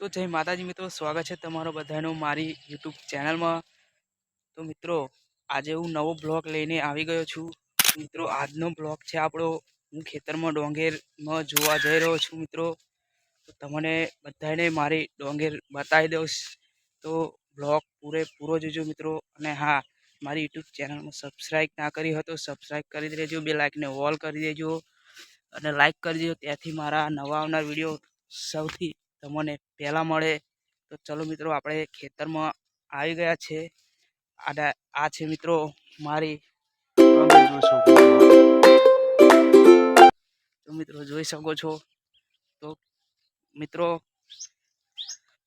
તો જય માતાજી મિત્રો, સ્વાગત છે તમારો બધાનો મારી યુટ્યુબ ચેનલમાં. તો મિત્રો, આજે હું નવો બ્લોગ લઈને આવી ગયો છું. મિત્રો, આજનો બ્લોગ છે આપણો, હું ખેતરમાં ડોંગેરમાં જોવા જઈ રહ્યો છું મિત્રો. તો તમને બધાને મારી ડોંગેર બતાવી દઉં તો બ્લોગ પૂરેપૂરો જોજો મિત્રો. અને હા, મારી યુટ્યુબ ચેનલમાં સબસ્ક્રાઈબ ના કરી હોય તો સબસ્ક્રાઈબ કરી દેજો, બે લાઇકને ઓલ કરી દેજો. અને લાઇક કરી દેજો, ત્યાંથી મારા નવા આવનાર વીડિયો સૌથી તમને પહેલાં મળે. તો ચલો મિત્રો, આપણે ખેતરમાં આવી ગયા છે. આડા, આ છે મિત્રો મારી તો મિત્રો જોઈ શકો છો. તો મિત્રો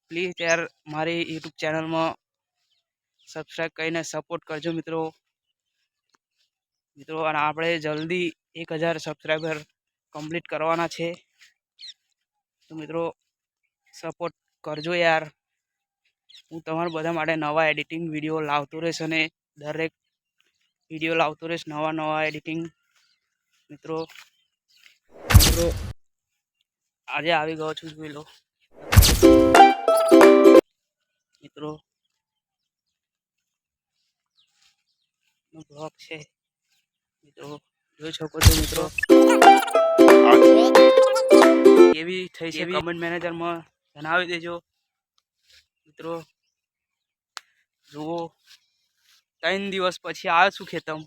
પ્લીઝ યાર મારી યુટ્યુબ ચેનલમાં સબસ્ક્રાઈબ કરીને સપોર્ટ કરજો મિત્રો. મિત્રો, અને આપણે જલ્દી એક હજાર સબસ્ક્રાઈબર કમ્પ્લીટ કરવાના છે. તો મિત્રો સપોર્ટ કરજો યાર. હું તમારા બધા માટે નવા એડિટિંગ વીડિયો લાવતો રહીશ અને દરેક વીડિયો લાવતો રહીશ નવા નવા એડિટિંગ મિત્રો મિત્રો આજે આવી ગયો છું જોઈ લો. મિત્રો બ્લોગ છે. મિત્રો જોઈ શકો છો મિત્રો. કેવી થઈ છે કમેન્ટ મેનેજરમાં જણાવી દેજો. મિત્રો, જુઓ. ત્રણ દિવસ પછી આવ્યો છું ખેતમ.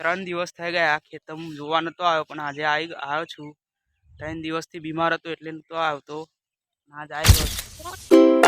ત્રણ દિવસ થઈ ગયા ખેતમ જોવા નતો આવ્યો, પણ આજે આવી આવ્યો છું. ત્રણ દિવસથી બીમાર હતો એટલે આજે આજ આવ્યો છું.